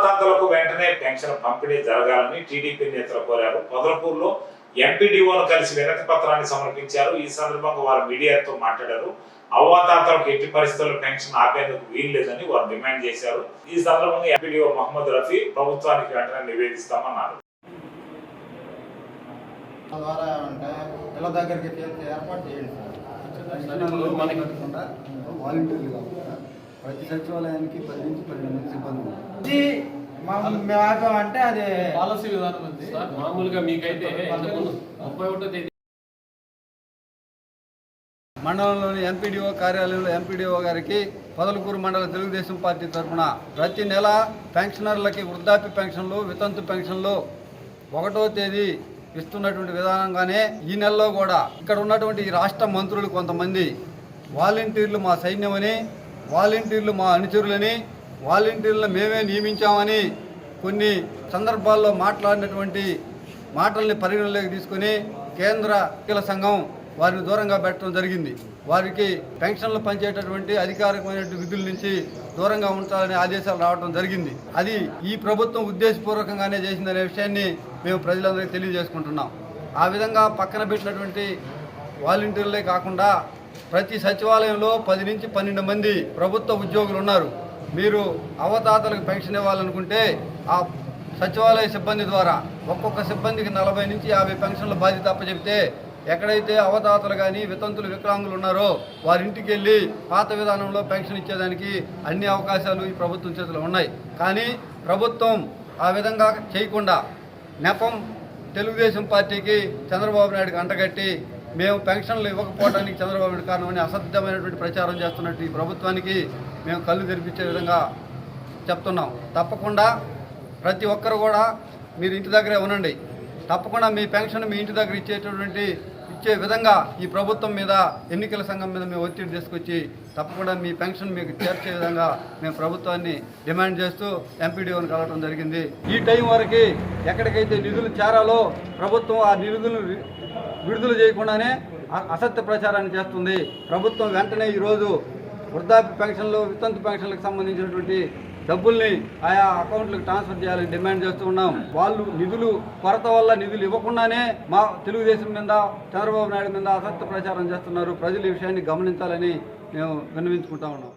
అవ్వాతాతలకు వెంటనే పెన్షన్ పంపిణీ జరగాలని టీడీపీ నేతలు కోరారు. పొదలపూర్లో ఎంపీడీఓను కలిసి వినతి పత్రాన్ని సమర్పించారు. ఈ సందర్భంగా వారు మీడియాతో మాట్లాడారు. అవ్వాతాతలకు ఎట్టి పరిస్థితుల్లో పెన్షన్ ఆపేందుకు వీలు లేదని వారు డిమాండ్ చేశారు. ఈ సందర్భంగా ఎంపీడీఓ మహమ్మద్ రఫీ ప్రభుత్వానికి వెంటనే నివేదిస్తామన్నారు. దగ్గరికి ఏర్పాటు చేయండి ప్రతి సచివాలయానికి పది నుంచి పన్నెండు మంది సిబ్బంది ఉన్నారు. ఆపామంటే అది పాలసీ విధానం ఉంది సార్ మామూలుగా మీకైతే ముప్పై ఒకటో తేదీ మండలంలోని ఎంపీడీఓ కార్యాలయంలో ఎంపీడీఓ గారికి పొదలకూరు మండల తెలుగుదేశం పార్టీ తరఫున ప్రతి నెల పెన్షనర్లకి వృద్ధాప్య పెన్షన్లు వితంతు పెన్షన్లు ఒకటో తేదీ ఇస్తున్నటువంటి విధానంగానే ఈ నెలలో కూడా ఇక్కడ ఉన్నటువంటి రాష్ట్ర మంత్రులు కొంతమంది వాలంటీర్లు మా సైన్యమని వాలంటీర్లు మా అనుచరులని వాలంటీర్లను మేమే నియమించామని కొన్ని సందర్భాల్లో మాట్లాడినటువంటి మాటల్ని పరిగణలోకి తీసుకొని కేంద్ర కీల సంఘం వారిని దూరంగా పెట్టడం జరిగింది. వారికి పెన్షన్లు పంచేటటువంటి అధికారికమైన విధుల నుంచి దూరంగా ఉంచాలనే ఆదేశాలు రావడం జరిగింది. అది ఈ ప్రభుత్వం ఉద్దేశపూర్వకంగానే చేసిందనే విషయాన్ని మేము ప్రజలందరికీ తెలియజేసుకుంటున్నాం. ఆ విధంగా పక్కన పెట్టినటువంటి వాలంటీర్లే కాకుండా ప్రతి సచివాలయంలో పది నుంచి పన్నెండు మంది ప్రభుత్వ ఉద్యోగులు ఉన్నారు. మీరు అవతాతలకు పెన్షన్ ఇవ్వాలనుకుంటే ఆ సచివాలయ సిబ్బంది ద్వారా ఒక్కొక్క సిబ్బందికి నలభై నుంచి యాభై పెన్షన్ల బాధ్యత అప్పచెప్తే ఎక్కడైతే అవతాతలు కానీ వితంతులు వికలాంగులు ఉన్నారో వారింటికి వెళ్ళి పాత విధానంలో పెన్షన్ ఇచ్చేదానికి అన్ని అవకాశాలు ఈ ప్రభుత్వం చేతిలో ఉన్నాయి. కానీ ప్రభుత్వం ఆ విధంగా చేయకుండా నెపం తెలుగుదేశం పార్టీకి చంద్రబాబు నాయుడుకి అంటగట్టి మేము పెన్షన్లు ఇవ్వకపోవడానికి చంద్రబాబు నాయుడు కారణమని అసత్యమైనటువంటి ప్రచారం చేస్తున్నట్టు ఈ ప్రభుత్వానికి మేము కళ్ళు తెరిపించే విధంగా చెప్తున్నాం. తప్పకుండా ప్రతి ఒక్కరు కూడా మీరు ఇంటి దగ్గరే ఉండండి. తప్పకుండా మీ పెన్షన్ మీ ఇంటి దగ్గర ఇచ్చేటటువంటి ఇచ్చే విధంగా ఈ ప్రభుత్వం మీద ఎన్నికల సంఘం మీద మేము ఒత్తిడి తీసుకొచ్చి తప్పకుండా మీ పెన్షన్ మీకు చేర్చే విధంగా మేము ప్రభుత్వాన్ని డిమాండ్ చేస్తూ ఎంపీడీఓని కలవడం జరిగింది. ఈ టైం వరకు ఎక్కడికైతే నిధులు చేరాలో ప్రభుత్వం ఆ నిధులను విడుదల చేయకుండానే అసత్య ప్రచారాన్ని చేస్తుంది. ప్రభుత్వం వెంటనే ఈరోజు వృద్ధాప్య పెన్షన్లు వితంతు పెన్షన్లకు సంబంధించినటువంటి డబ్బుల్ని ఆయా అకౌంట్లకు ట్రాన్స్ఫర్ చేయాలని డిమాండ్ చేస్తూ ఉన్నాం. వాళ్ళు నిధులు కొరత వల్ల నిధులు ఇవ్వకుండానే మా తెలుగుదేశం మీద చంద్రబాబు నాయుడు మీద అసత్య ప్రచారం చేస్తున్నారు. ప్రజలు ఈ విషయాన్ని గమనించాలని మేము విన్నవించుకుంటా ఉన్నాం.